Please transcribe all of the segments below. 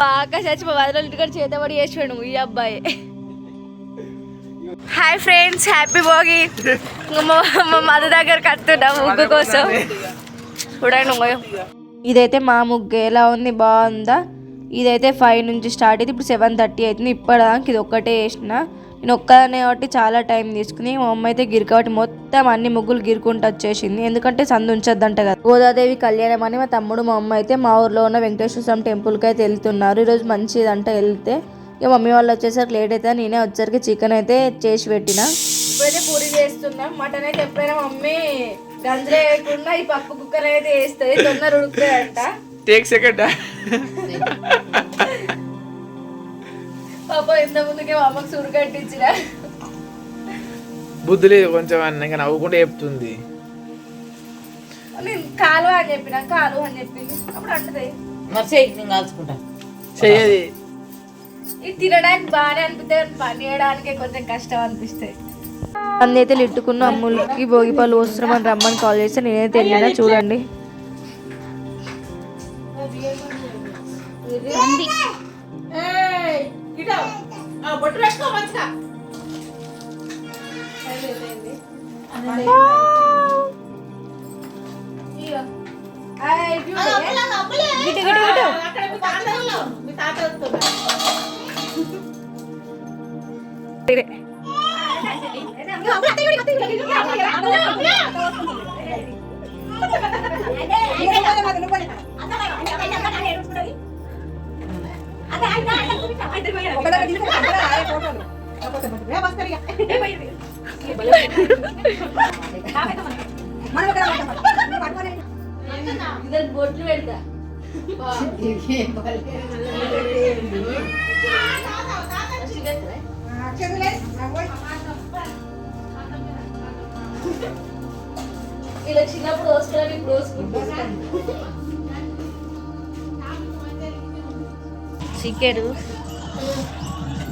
బాగా చచ్చిపోయి వదిలి ఇంటికాడ చేతబడి చేసాడు ఈ అబ్బాయి. హాయ్ ఫ్రెండ్స్ హ్యాపీ భోగి మా మా మధు దగ్గరకు వస్తున్నా ముగ్గు కోసం. చూడండి ఇదైతే మా ముగ్గు ఎలా ఉంది? బాగుందా? ఇదైతే ఫైవ్ నుంచి స్టార్ట్ అయితే ఇప్పుడు సెవెన్ థర్టీ అవుతుంది. ఇప్పటిదాకా ఇది ఒక్కటే వేసిన. నేను ఒక్కదానే కాబట్టి చాలా టైం తీసుకుని మా అమ్మ అయితే గిరి కాబట్టి మొత్తం అన్ని ముగ్గులు గిరుకుంటూ వచ్చేసింది. ఎందుకంటే సందు ఉంచొద్దంట కదా. గోదాదేవి కళ్యాణం అని మా తమ్ముడు మా అమ్మ అయితే మా ఊర్లో ఉన్న వెంకటేశ్వర స్వామి టెంపుల్కి అయితే వెళ్తున్నారు. ఈరోజు మంచిదంట వెళ్తే ఇక మమ్మీ వాళ్ళు వచ్చేసరికి లేట్ అయితే నేనే వచ్చరికి చికెన్ అయితే చేసి పెట్టిన. ఇప్పుడైతే పూరి చేస్తున్నాం. మటన్ అయితే ఎప్పుడైనా మమ్మీ గంజలు వేయకుండా ఈ పప్పు కుక్కర్ అయితే వేస్తుంది తొందర ఉడుకుతాయంట. టేక్ సెకండ్ పాప ఇంత ముందుకే మా అమ్మకి సుడు కట్టించిన. బుద్ధి లేదు కొంచెం అన్న ఇంకా నవ్వుకుంటే చెప్తుంది. నేను కాలువ అని చెప్పిన కాలువ అని చెప్పింది. అప్పుడు అంటది. మరి చెయ్యి నేను కాల్చుకుంటా. చెయ్యది. ఇది తినడానికి బాగానే అనిపిస్తే పని చేయడానికే కొంచెం కష్టం అనిపిస్తాయి అందైతే లిట్టుకున్న అమ్ములకి భోగి పళ్ళు వస్తున్నామని రమ్మని కాల్ చేస్తే నేనైతే వెళ్ళినా చూడండి. బొట్టు పెట్టుకో మంచిగా. అక్కడ మీ తాత ఉన్నారు. బొట్లు పెడతా ఇలా చిన్నప్పుడు వస్తున్నాను ఇప్పుడు వసుకుంటాను చికెన్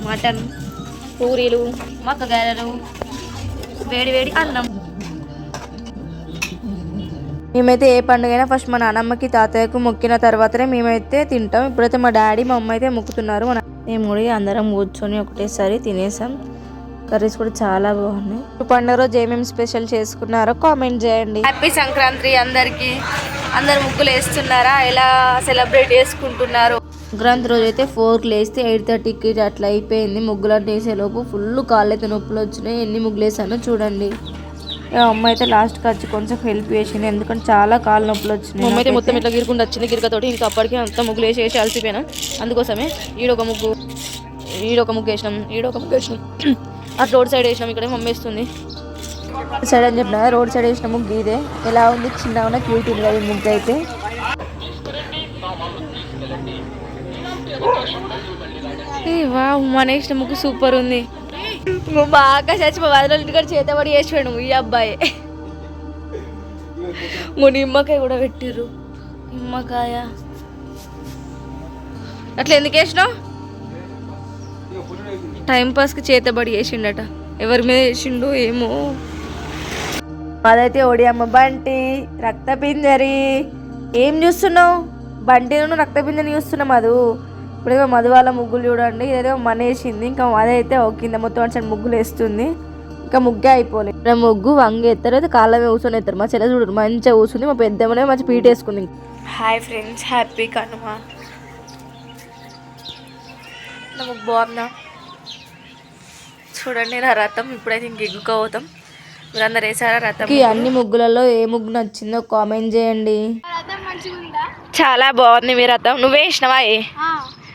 మటన్. పూరీలు మక్కగారెలు వేడి వేడి అన్నం. మేమైతే ఏ పండుగైనా ఫస్ట్ మా నాన్నమ్మకి తాతయ్యకు మొక్కిన తర్వాతనే మేమైతే తింటాం. ఇప్పుడైతే మా డాడీ మా అమ్మ అయితే మొక్కుతున్నారు. మన మేము కూడా అందరం కూర్చొని ఒకటేసారి తినేసాం. కర్రీస్ కూడా చాలా బాగున్నాయి. ఈ పండుగ రోజు ఏమేమి స్పెషల్ చేసుకున్నారో కామెంట్ చేయండి. హ్యాపీ సంక్రాంతి అందరికి. అందరు ముగ్గులు వేస్తున్నారా ఎలా సెలబ్రేట్ చేసుకుంటున్నారు? సంక్రాంతి రోజు అయితే ఫోర్కి లేస్తే ఎయిట్ థర్టీకి అట్లా అయిపోయింది. ముగ్గులు అంటే వేసేలోపు ఫుల్ కాళ్ళు అయితే నొప్పులు వచ్చినాయి. ఎన్ని ముగ్గులు వేసానో చూడండి. అమ్మ అయితే లాస్ట్కి వచ్చి కొంచెం హెల్ప్ చేసింది. ఎందుకంటే చాలా కాళ్ళు నొప్పులు వచ్చినాయి మమ్మీ అయితే మొత్తం ఇట్లా గిరుకుండా వచ్చింది గిరకతోటి. ఇంకా అప్పటికే అంతా ముగ్గులు వేసి వేసి అలసిపోయినా. అందుకోసమే ఈడొక ముగ్గు ఈడొక ముగ్గు వేసినాం ఈడొక ముగ్గు వేసినాం. అటు రోడ్ సైడ్ వేసినాం ఇక్కడ మమ్మీ వేస్తుంది. సైడ్ అని చెప్పిన రోడ్ సైడ్ వేసిన ముగ్గు ఇదే. ఎలా ఉంది? చిన్న ఉన్న క్యూట్ ఉంది కదా ఈ ముగ్గు అయితే. వా మన వేసిన ముగ్గు సూపర్ ఉంది. నువ్వు బాగా చచ్చిపోయి వదిలి ఇంటికాడ చేతబడి చేసిపోయాడు ఈ అబ్బాయి. నువ్వు నిమ్మకాయ కూడా పెట్టారు నిమ్మకాయ. అట్లా ఎందుకు వేసినావు? టైం పాస్కి చేతబడి చేసిండట. ఎవరి మీద చేసిండు ఏమో. అదైతే ఒడియమ్మ బంటి రక్తపింజరి. ఏం చూస్తున్నావు? బంటి నువ్వు రక్తపింజరి చూస్తున్నావు మధు. ఇప్పుడేమో మధు వాళ్ళ ముగ్గులు చూడండి ఇదేదో మనేసింది ఇంకా అదైతే కింద మొత్తం అటు ముగ్గులు వేస్తుంది ఇంకా ముగ్గే అయిపోలేదు. ఇక్కడ ముగ్గు వంగ ఎత్తారు అయితే కాళ్ళ మీద కూర్చొని ఎత్తారు. మా చెల్లె చూడు మంచిగా కూర్చుంది మా పెద్దమ్మనే మంచి పీట వేసుకుంది హాయ్ ఫ్రెండ్స్ హ్యాపీ కనుమ. నా ముగ్గు బాగుందా చూడండి నా రథం ఇప్పుడైతే ఇంక ఎగ్గుకోపోతాం మీరందరూ వేసారా రథం? ఈ అన్ని ముగ్గులలో ఏ ముగ్గు నచ్చిందో కామెంట్ చేయండి. చాలా బాగుంది మీ రథం నువ్వే వేసినావా ఏ?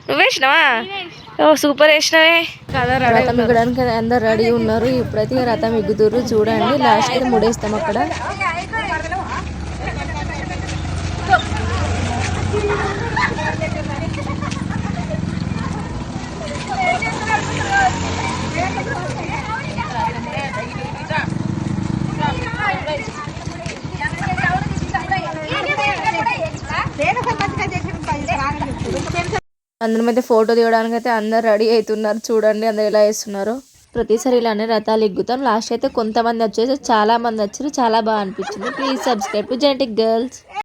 నువ్వే వేసినావా? ఓ సూపర్ వేసినవే. రథం ఎక్కడానికి అందరు రెడీ ఉన్నారు. ఇప్పుడైతే రథం ఎగ్గుతుర్రు చూడండి లాస్ట్ ముడేస్తాం అక్కడ. అందరం అయితే ఫోటో దిగడానికి అయితే అందరు రెడీ అవుతున్నారు. చూడండి అందరు ఎలా వేస్తున్నారు ప్రతిసారి ఇలానే రథాలు ఎగ్గుతాం లాస్ట్ అయితే కొంతమంది వచ్చేసి చాలా మంది వచ్చారు. చాలా బాగా అనిపించింది. Please subscribe to Genetic Girls.